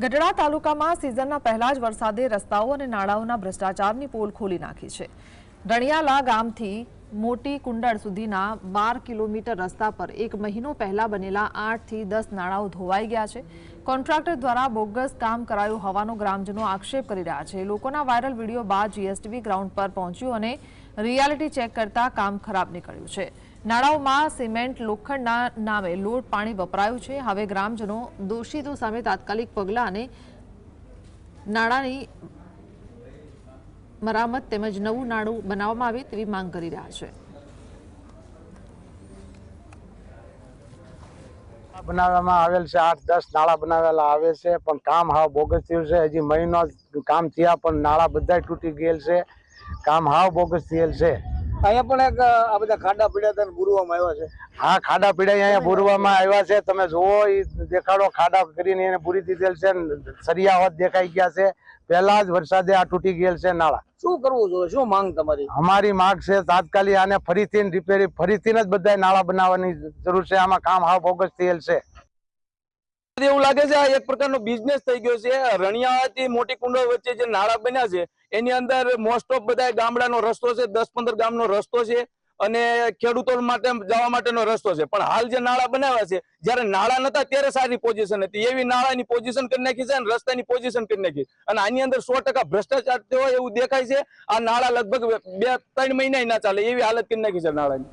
ગઢડા તાલુકામાં સિઝનના પહેલા જ વરસાદે રસ્તાઓ અને નાળાઓના ભ્રષ્ટાચારની પોલ ખોલી નાખી છે. રણિયાલા ગામથી મોટી કુંડળ સુધીના બાર કિલોમીટર રસ્તા પર એક મહિનો પહેલા બનેલા આઠથી દસ નાળાઓ ધોવાઈ ગયા છે. કોન્ટ્રાક્ટર દ્વારા બોગસ કામ કરાયું હોવાનો ગ્રામજનો આક્ષેપ કરી રહ્યા છે. લોકોના વાયરલ વીડિયો બાદ જીએસટીવી ગ્રાઉન્ડ પર પહોંચ્યું અને રિયાલિટી ચેક કરતા કામ ખરાબ નીકળ્યું છે. નાળાઓમાં સિમેન્ટ, લોખંડના નામે લોટ પાણી વપરાયું છે. હવે ગ્રામજનો દોષિતો સામે તાત્કાલિક પગલાં અને નાણાંની મરામત તેમજ નવું નાણું બનાવવામાં આવે તેવી માંગ કરી રહ્યા છે. બનાવવામાં આવેલ છે, આઠ દસ નાળા બનાવેલા આવે છે, પણ કામ હાવ બોગસ થયું છે. હજી મહિનો કામ થયા, પણ નાળા બધા તૂટી ગયેલ છે. કામ હાવ બોગસ થયેલ છે. અહીંયા પણ એક આ બધા ખાડા પીડા હતા ને બુરવામાં આવ્યા છે. હા ખાડા પીડા અહીંયા પૂરવામાં આવ્યા છે. તમે જુઓ એ દેખાડો ખાડા કરીને એને પૂરી દીધેલ છે સરિયા હોત દેખાઈ ગયા છે. પહેલા જ વરસાદે આ તૂટી ગયેલ છે નાળા. શું કરવું જોઈએ? શું માંગ તમારી? અમારી માંગ છે તાત્કાલિક આને ફરીથી રિપેરી ફરીથી જ બધા નાળા બનાવવાની જરૂર છે. આમાં કામ હાવ બોગસ થયેલ છે. એવું લાગે છે આ એક પ્રકારનો બિઝનેસ થઈ ગયો છે. રણિયાથી મોટી કુંડો વચ્ચે જે નાળા બન્યા છે, એની અંદર મોસ્ટ ઓફ બધા ગામડાનો રસ્તો છે, દસ પંદર ગામનો રસ્તો છે અને ખેડૂતો માટે જવા માટેનો રસ્તો છે. પણ હાલ જે નાળા બનાવ્યા છે, જ્યારે નાળા નતા ત્યારે સારી પોઝિશન હતી. એવી નાળાની પોઝિશન કરી નાખી છે અને રસ્તાની પોઝિશન કરી નાખી અને આની અંદર સો ભ્રષ્ટાચાર થયો એવું દેખાય છે. આ નાળા લગભગ બે ત્રણ મહિના ના ચાલે એવી હાલત કરી નાખી છે નાળાની.